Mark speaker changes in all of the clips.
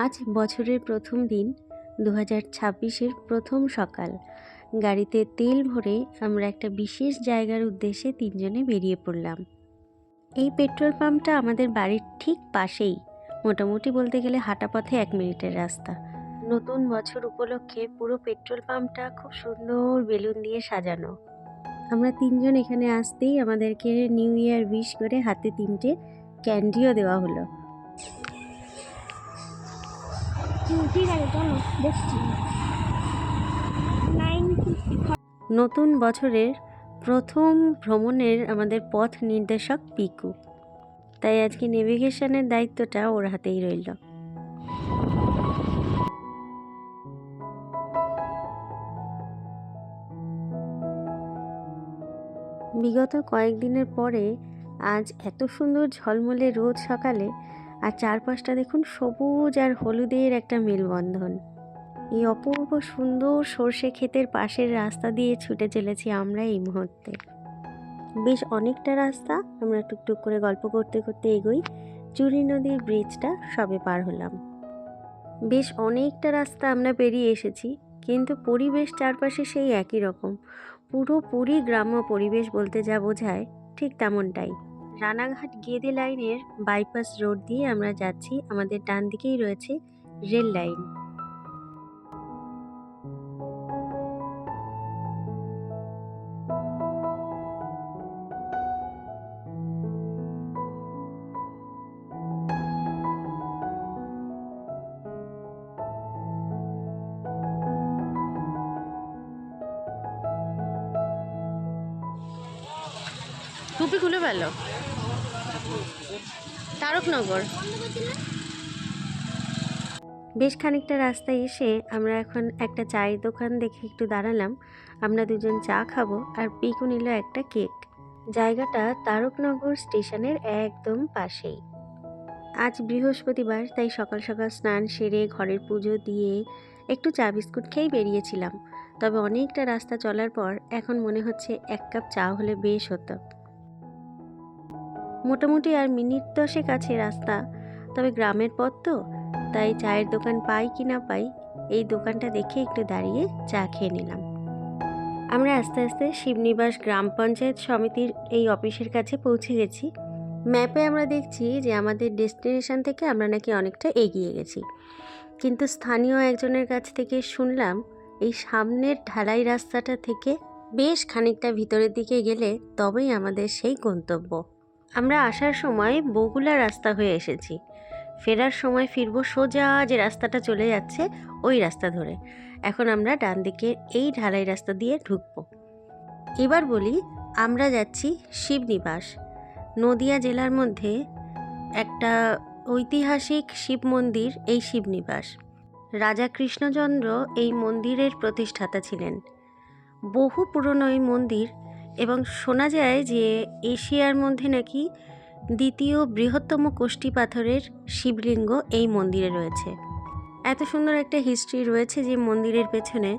Speaker 1: আজ বছরের প্রথম দিন দু হাজার ছাব্বিশের প্রথম সকাল। গাড়িতে তেল ভরে আমরা একটা বিশেষ জায়গার উদ্দেশ্যে তিনজনে বেরিয়ে পড়লাম। এই পেট্রোল পাম্পটা আমাদের বাড়ির ঠিক পাশেই, মোটামুটি বলতে গেলে হাঁটা পথে এক মিনিটের রাস্তা। নতুন বছর উপলক্ষে পুরো পেট্রোল পাম্পটা খুব সুন্দর বেলুন দিয়ে সাজানো। আমরা তিনজন এখানে আসতেই আমাদেরকে নিউ ইয়ার উইশ করে হাতে তিনটে ক্যান্ডিও দেওয়া হলো। নতুন বছরের প্রথম ভ্রমণের আমাদের পথ নির্দেশক পিকু। তাই আজকে নেভিগেশনের দায়িত্বটা ওর হাতেই রইল। বিগত কয়েকদিনের পরে আজ এত সুন্দর ঝলমলে রোদ সকালে আর চারপাশটা দেখুন সবুজ আর হলুদের একটা মেলবন্ধন। এই অপূর্ব সুন্দর সর্ষে ক্ষেতের পাশের রাস্তা দিয়ে ছুটে চলেছি আমরা এই মুহূর্তে। বেশ অনেকটা রাস্তা, আমরা টুকটুক করে গল্প করতে করতে এগোই। চুরি নদীর ব্রিজটা সবে পার হলাম। বেশ অনেকটা রাস্তা আমরা পেরিয়ে এসেছি, কিন্তু পরিবেশ চারপাশে সেই একই রকম। পুরোপুরি গ্রাম্য পরিবেশ বলতে যা বোঝায়, ঠিক তেমনটাই। রানাঘাট গেদে লাইনের বাইপাস রোড দিয়ে আমরা যাচ্ছি। আমাদের ডান দিকেই রয়েছে রেল লাইন। টুপি খুলে ফেলো। তারকনগর। বেশ খানিকটা রাস্তায় এসে আমরা এখন একটা চায়ের দোকান দেখে একটু দাঁড়ালাম। আমরা দুজন চা খাব আর পিকু নিল একটা কেক। জায়গাটা তারকনগর স্টেশনের একদম পাশেই। আজ বৃহস্পতিবার, তাই সকাল সকাল স্নান সেরে ঘরের পুজো দিয়ে একটু চা বিস্কুট খেয়েই বেরিয়েছিলাম। তবে অনেকটা রাস্তা চলার পর এখন মনে হচ্ছে এক কাপ চা হলে বেশ হতো। মোটামুটি আর মিনিট দশেক আছে রাস্তা। তবে গ্রামের পথ তো, তাই চায়ের দোকান পাই কি না পাই, এই দোকানটা দেখে একটু দাঁড়িয়ে চা খেয়ে নিলাম। আমরা আস্তে আস্তে শিবনিবাস গ্রাম পঞ্চায়েত সমিতির এই অফিসের কাছে পৌঁছে গেছি। ম্যাপে আমরা দেখছি যে আমাদের ডেস্টিনেশন থেকে আমরা নাকি অনেকটা এগিয়ে গেছি। কিন্তু স্থানীয় একজনের কাছ থেকে শুনলাম, এই সামনের ঢালাই রাস্তাটা থেকে বেশ খানিকটা ভিতরের দিকে গেলে তবেই আমাদের সেই গন্তব্য। আমরা আসার সময় বগুলা রাস্তা হয়ে এসেছি। ফেরার সময় ফিরবো সোজা যে রাস্তাটা চলে যাচ্ছে, ওই রাস্তা ধরে। এখন আমরা ডান দিকে এই ঢালাই রাস্তা দিয়ে ঢুকবো। এবার বলি, আমরা যাচ্ছি শিবনিবাস। নদিয়া জেলার মধ্যে একটা ঐতিহাসিক শিব মন্দির, এই শিবনিবাস। রাজা কৃষ্ণচন্দ্র এই মন্দিরের প্রতিষ্ঠাতা ছিলেন। বহু পুরনো এই মন্দির এবং শোনা যায় যে এশিয়ার মধ্যে নাকি দ্বিতীয় বৃহত্তম কোষ্ঠী পাথরের শিবলিঙ্গ এই মন্দিরে রয়েছে। এত সুন্দর একটা হিস্ট্রি রয়েছে যে মন্দিরের পেছনে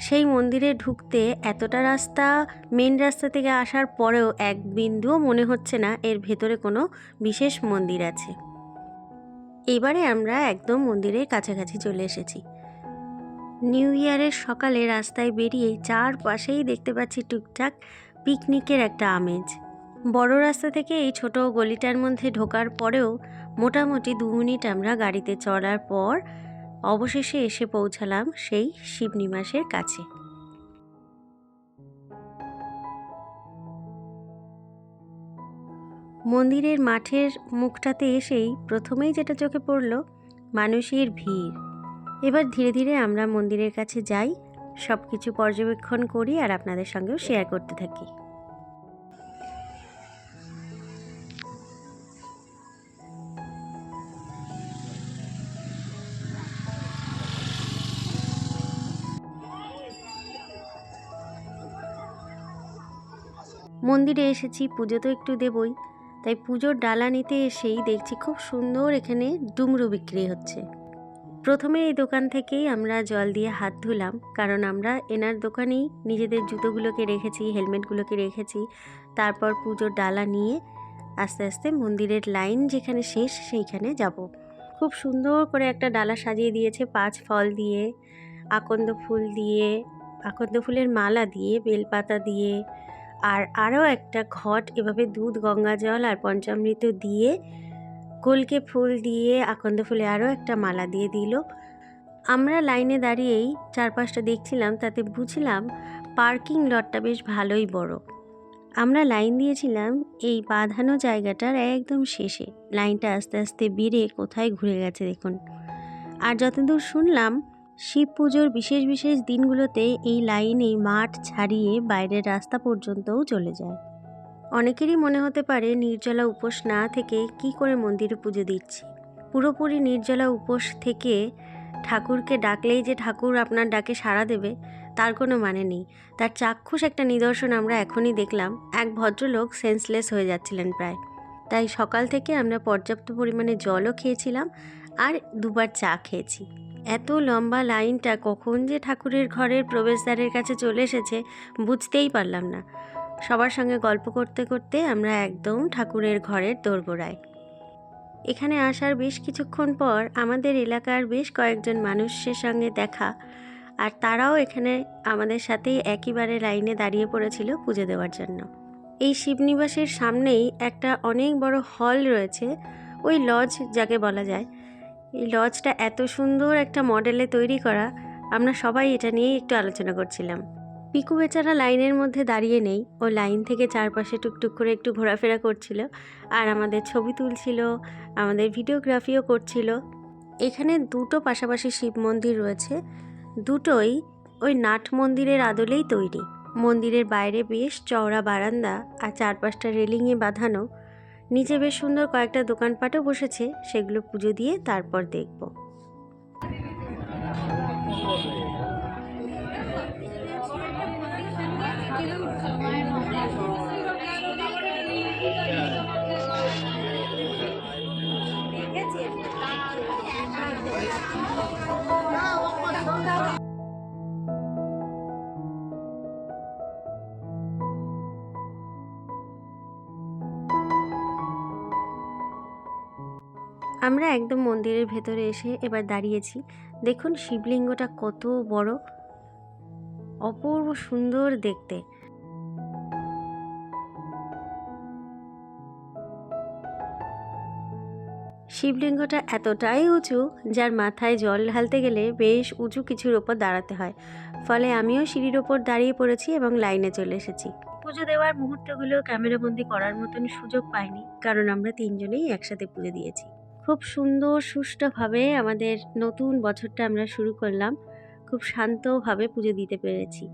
Speaker 1: সেই মন্দিরে ঢুকতে এতটা রাস্তা মেন রাস্তা থেকে আসার পরেও এক বিন্দুও মনে হচ্ছে না এর ভেতরে কোনো বিশেষ মন্দির আছে। এবারে আমরা একদম মন্দিরের কাছাকাছি চলে এসেছি। নিউ ইয়ারের সকালে রাস্তায় বেরিয়ে চারপাশেই দেখতে পাচ্ছি টুকটাক পিকনিকের একটা আমেজ। বড় রাস্তা থেকে এই ছোট গলিটার মধ্যে ঢোকার পরেও মোটামুটি দু মিনিট আমরা গাড়িতে চড়ার পর অবশেষে এসে পৌঁছালাম সেই শিবনিবাসের কাছে। মন্দিরের মাঠের মুখটাতে এসেই প্রথমেই যেটা চোখে পড়ল, মানুষের ভিড়। এবার ধীরে ধীরে আমরা মন্দিরের কাছে যাই সব কিছু পর্যবেক্ষণ করি আর আপনাদের সঙ্গেও শেয়ার করতে থাকি। মন্দিরে এসেছি, পুজো তো একটু দেবই, তাই পুজোর ডালা নিতে এসেই দেখছি খুব সুন্দর এখানে ডুমরু বিক্রি হচ্ছে। প্রথমে এই দোকান থেকেই আমরা জল দিয়ে হাত ধুলাম, কারণ আমরা এনার দোকানেই নিজেদের জুতোগুলোকে রেখেছি, হেলমেটগুলোকে রেখেছি। তারপর পুজোর ডালা নিয়ে আস্তে আস্তে মন্দিরের লাইন যেখানে শেষ সেইখানে যাব। খুব সুন্দর করে একটা ডালা সাজিয়ে দিয়েছে, পাঁচ ফল দিয়ে, আকন্দ ফুল দিয়ে, আকন্দ ফুলের মালা দিয়ে, বেলপাতা দিয়ে, আর আরও একটা ঘট, এভাবে দুধ, গঙ্গা জল আর পঞ্চামৃত দিয়ে কলকে ফুল দিয়ে আকন্দ ফুলে আরও একটা মালা দিয়ে দিল। আমরা লাইনে দাঁড়িয়েই চারপাশটা দেখছিলাম, তাতে বুঝলাম পার্কিং লটটা বেশ ভালোই বড়। আমরা লাইন দিয়েছিলাম, এই বাঁধানো জায়গাটার একদম শেষে। লাইনটা আস্তে আস্তে বেড়ে কোথায় ঘুরে গেছে দেখুন। আর যতদূর শুনলাম, শিব পুজোর বিশেষ বিশেষ দিনগুলোতে এই লাইনেই মাঠ ছাড়িয়ে বাইরের রাস্তা পর্যন্তও চলে যায়। অনেকেরই মনে হতে পারে নির্জলা উপোস না থেকে কি করে মন্দিরে পুজো দিচ্ছি। পুরোপুরি নির্জলা উপোস থেকে ঠাকুরকে ডাকলেই যে ঠাকুর আপনার ডাকে সাড়া দেবে, তার কোনো মানে নেই। তার চাক্ষুষ একটা নিদর্শন আমরা এখনই দেখলাম। এক ভদ্রলোক সেন্সলেস হয়ে যাচ্ছিলেন প্রায়। তাই সকাল থেকে আমরা পর্যাপ্ত পরিমাণে জলও খেয়েছিলাম আর দুবার চা খেয়েছি। এত লম্বা লাইনটা কখন যে ঠাকুরের ঘরের প্রবেশদ্বারের কাছে চলে এসেছে, বুঝতেই পারলাম না। সবার সঙ্গে গল্প করতে করতে আমরা একদম ঠাকুরের ঘরের দোরগোড়ায়। এখানে আসার বেশ কিছুক্ষণ পর আমাদের এলাকার বেশ কয়েকজন মানুষের সঙ্গে দেখা আর তারাও এখানে আমাদের সাথেই একইবারে লাইনে দাঁড়িয়ে পড়েছিল পুজো দেওয়ার জন্য। এই শিবনিবাসের সামনেই একটা অনেক বড় হল রয়েছে, ওই লজ যাকে বলা যায়। এই লজটা এত সুন্দর একটা মডেলে তৈরি করা, আমরা সবাই এটা নিয়েই একটু আলোচনা করছিলাম। পিকু বেচারা লাইনের মধ্যে দাঁড়িয়ে নেই। ও লাইন থেকে চারপাশে টুকটুক করে একটু ঘোরাফেরা করছিল। আর আমাদের ছবি তুলছিল, আমাদের ভিডিওগ্রাফিও করছিল। এখানে দুটো পাশাপাশি শিব মন্দির রয়েছে। দুটোই ওই নাট মন্দিরের আদলেই তৈরি। মন্দিরের বাইরে বেশ চওড়া বারান্দা আর চারপাশটা রেলিংয়ে বাঁধানো। নিচে বেশ সুন্দর কয়েকটা দোকানপাটও বসেছে, সেগুলো পুজো দিয়ে তারপর দেখব। আমরা একদম মন্দিরের ভেতরে এসে এবার দাঁড়িয়েছি। দেখুন শিবলিঙ্গটা কত বড়। অপূর্ব সুন্দর দেখতে। শিবলিঙ্গটা এতটাই উঁচু, যার মাথায় জল ঢালতে গেলে বেশ উঁচু কিছুর ওপর দাঁড়াতে হয়। ফলে আমিও সিঁড়ির ওপর দাঁড়িয়ে পড়েছি এবং লাইনে চলে এসেছি। পুজো দেওয়ার মুহূর্তগুলো ক্যামেরাবন্দি করার মতন সুযোগ পাইনি, কারণ আমরা তিনজনেই একসাথে পুজো দিয়েছি। খুব সুন্দর, সুষ্ঠুভাবে আমাদের নতুন বছরটা আমরা শুরু করলাম। খুব শান্তভাবে পুজো দিতে পেরেছি।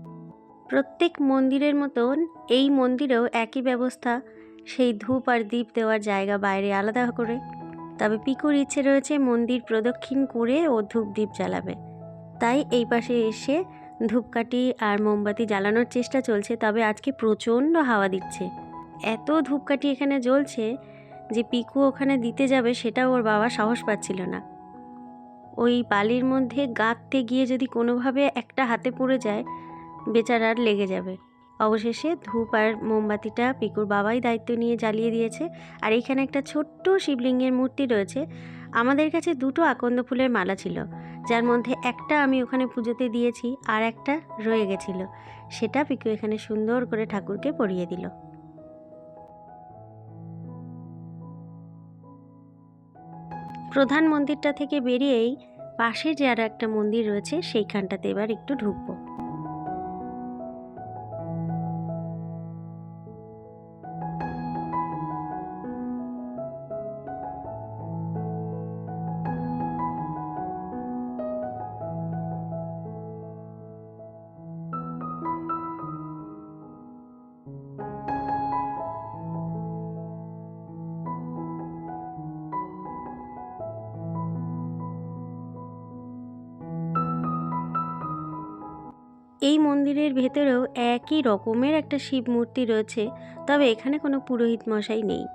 Speaker 1: প্রত্যেক মন্দিরের মতন এই মন্দিরেও একই ব্যবস্থা। সেই ধূপ আর দীপ দেওয়ার জায়গা বাইরে আলাদা করে। তবে পিকুর ইচ্ছে রয়েছে মন্দির প্রদক্ষিণ করে ও ধূপ দ্বীপ জ্বালাবে। তাই এই পাশে এসে ধূপকাঠি আর মোমবাতি জ্বালানোর চেষ্টা চলছে, তবে আজকে প্রচণ্ড হাওয়া দিচ্ছে। এত ধূপকাঠি এখানে জ্বলছে যে পিকু ওখানে দিতে যাবে সেটাও ওর বাবা সাহস পাচ্ছিল না। ওই বালির মধ্যে গাঁততে গিয়ে যদি কোনোভাবে একটা হাতে পড়ে যায় বেচারার লেগে যাবে। অবশেষে ধূপ আর মোমবাতিটা পিকুর বাবাই দায়িত্ব নিয়ে জ্বালিয়ে দিয়েছে। আর এখানে একটা ছোট্ট শিবলিঙ্গের মূর্তি রয়েছে। আমাদের কাছে দুটো আকন্দ ফুলের মালা ছিল, যার মধ্যে একটা আমি ওখানে পুজোতে দিয়েছি আর একটা রয়ে গেছিল। সেটা পিকু এখানে সুন্দর করে ঠাকুরকে পরিয়ে দিল। প্রধান মন্দিরটা থেকে বেরিয়েই পাশে যে আর একটা মন্দির রয়েছে সেইখানটাতে এবার একটু ঢুকবো। এই মন্দিরের ভেতরেও একই রকমের একটা শিব মূর্তি রয়েছে, তবে এখানে কোনো পুরোহিত মশাই নেই।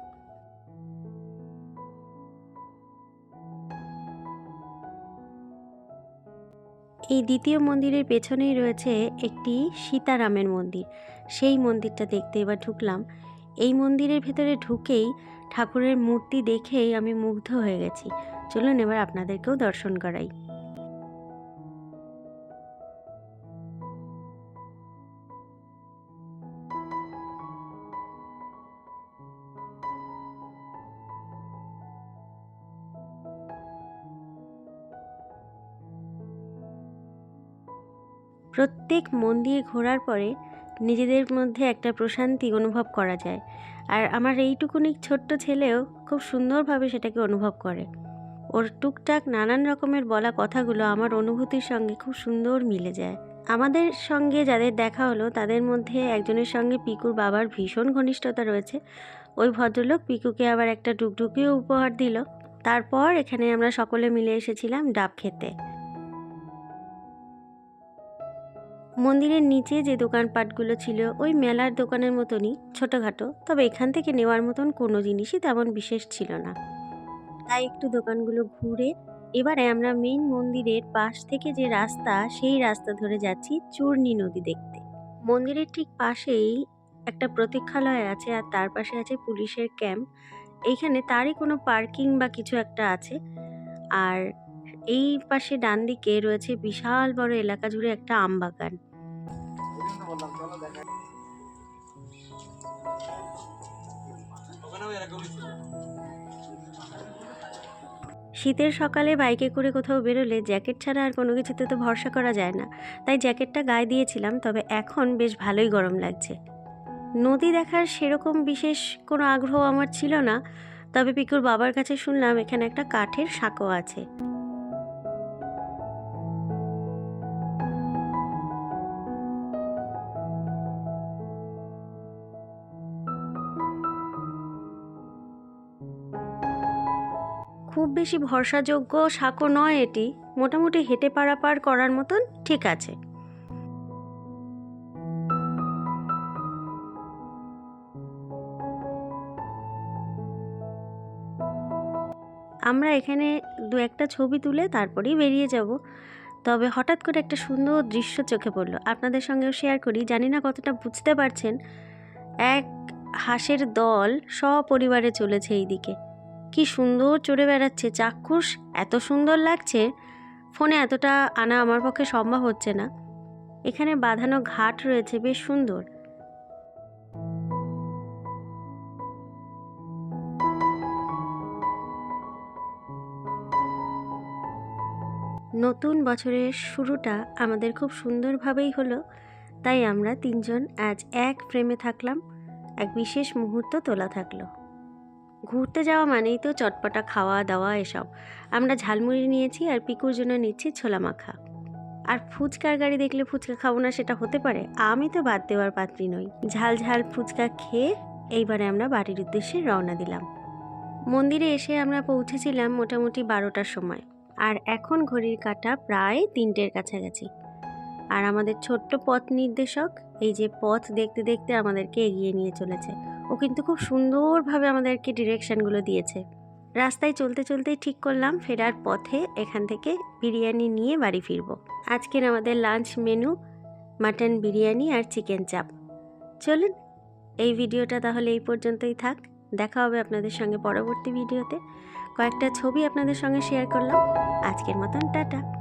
Speaker 1: এই দ্বিতীয় মন্দিরের পেছনেই রয়েছে একটি সীতারামের মন্দির। সেই মন্দিরটা দেখতে এবার ঢুকলাম। এই মন্দিরের ভেতরে ঢুকেই ঠাকুরের মূর্তি দেখেই আমি মুগ্ধ হয়ে গেছি। চলুন এবার আপনাদেরকেও দর্শন করাই। প্রত্যেক মন্দির ঘোরার পরে নিজেদের মধ্যে একটা প্রশান্তি অনুভব করা যায়। আর আমার এইটুকুনি ছোট্ট ছেলেও খুব সুন্দরভাবে সেটাকে অনুভব করে। ওর টুকটাক নানান রকমের বলা কথাগুলো আমার অনুভূতির সঙ্গে খুব সুন্দর মিলে যায়। আমাদের সঙ্গে যাদের দেখা হলো, তাদের মধ্যে একজনের সঙ্গে পিকুর বাবার ভীষণ ঘনিষ্ঠতা রয়েছে। ওই ভদ্রলোক পিকুকে আবার একটা টুকটুকিও উপহার দিল। তারপর এখানে আমরা সকলে মিলে এসেছিলাম ডাব খেতে। মন্দিরের নিচে যে দোকানপাটগুলো ছিল, ওই মেলার দোকানের মতনই ছোটোখাটো, তবে এখান থেকে নেওয়ার মতন কোনো জিনিসই তেমন বিশেষ ছিল না। তাই একটু দোকানগুলো ঘুরে, এবারে আমরা মেইন মন্দিরের পাশ থেকে যে রাস্তা, সেই রাস্তা ধরে যাচ্ছি চূর্ণী নদী দেখতে। মন্দিরের ঠিক পাশেই একটা প্রতীক্ষালয় আছে আর তার পাশে আছে পুলিশের ক্যাম্প। এইখানে তারই কোনো পার্কিং বা কিছু একটা আছে। আর এই পাশে ডান দিকে রয়েছে বিশাল বড় এলাকা জুড়ে একটা আম বাগান শীতের সকালে বাইকে করে কোথাও বেরোলে জ্যাকেট ছাড়া আর কোনো কিছুতে তো ভরসা করা যায় না। তাই জ্যাকেটটা গায়ে দিয়েছিলাম, তবে এখন বেশ ভালোই গরম লাগছে। নদী দেখার সেরকম বিশেষ কোনো আগ্রহ আমার ছিল না, তবে পিকুর বাবার কাছে শুনলাম এখানে একটা কাঠের সাঁকো আছে। বেশি ভরসাযোগ্য সাঁকো নয় এটি। মোটামুটি হেঁটে পারাপার করার মতন ঠিক আছে। আমরা এখানে দু একটা ছবি তুলে তারপরেই বেরিয়ে যাব। তবে হঠাৎ করে একটা সুন্দর দৃশ্য চোখে পড়ল। আপনাদের সঙ্গেও শেয়ার করি। জানি না কতটা বুঝতে পারছেন, এক হাঁসের দল সপরিবারে চলেছে এই দিকে কি সুন্দর চড়ে বেড়াচ্ছে, চাক্ষুষ, এত সুন্দর লাগছে। ফোনে এতটা আনা আমার পক্ষে সম্ভব হচ্ছে না। এখানে বাঁধানো ঘাট রয়েছে, বেশ সুন্দর। নতুন বছরের শুরুটা আমাদের খুব সুন্দরভাবেই হলো, তাই আমরা তিনজন আজ এক ফ্রেমে থাকলাম, এক বিশেষ মুহূর্ত তোলা থাকল। ঘুরতে যাওয়া মানেই তো চটপটা খাওয়া দাওয়া এসব। আমরা ঝালমুড়ি নিয়েছি আর পিকুর জন্য নিচ্ছি ছোলা মাখা। আর ফুচকার গাড়ি দেখলে ফুচকা খাব না সেটা হতে পারে, আমি তো বাদ দেওয়ার পাত্রী নই। ঝাল ঝাল ফুচকা খেয়ে এইবারে আমরা বাড়ির উদ্দেশ্যে রওনা দিলাম। মন্দিরে এসে আমরা পৌঁছেছিলাম মোটামুটি বারোটার সময়, আর এখন ঘড়ির কাটা প্রায় তিনটের কাছাকাছি। আর আমাদের ছোট্ট পথ নির্দেশক এই যে পথ দেখতে দেখতে আমাদেরকে এগিয়ে নিয়ে চলেছে। ও কিন্তু খুব সুন্দরভাবে আমাদেরকে ডিরেকশনগুলো দিয়েছে। রাস্তায় চলতে চলতেই ঠিক করলাম, ফেরার পথে এখান থেকে বিরিয়ানি নিয়ে বাড়ি ফিরবো। আজকের আমাদের লাঞ্চ মেনু, মাটন বিরিয়ানি আর চিকেন চাপ। চলুন, এই ভিডিওটা তাহলে এই পর্যন্তই থাক। দেখা হবে আপনাদের সঙ্গে পরবর্তী ভিডিওতে। কয়েকটা ছবি আপনাদের সঙ্গে শেয়ার করলাম। আজকের মতন, টাটা।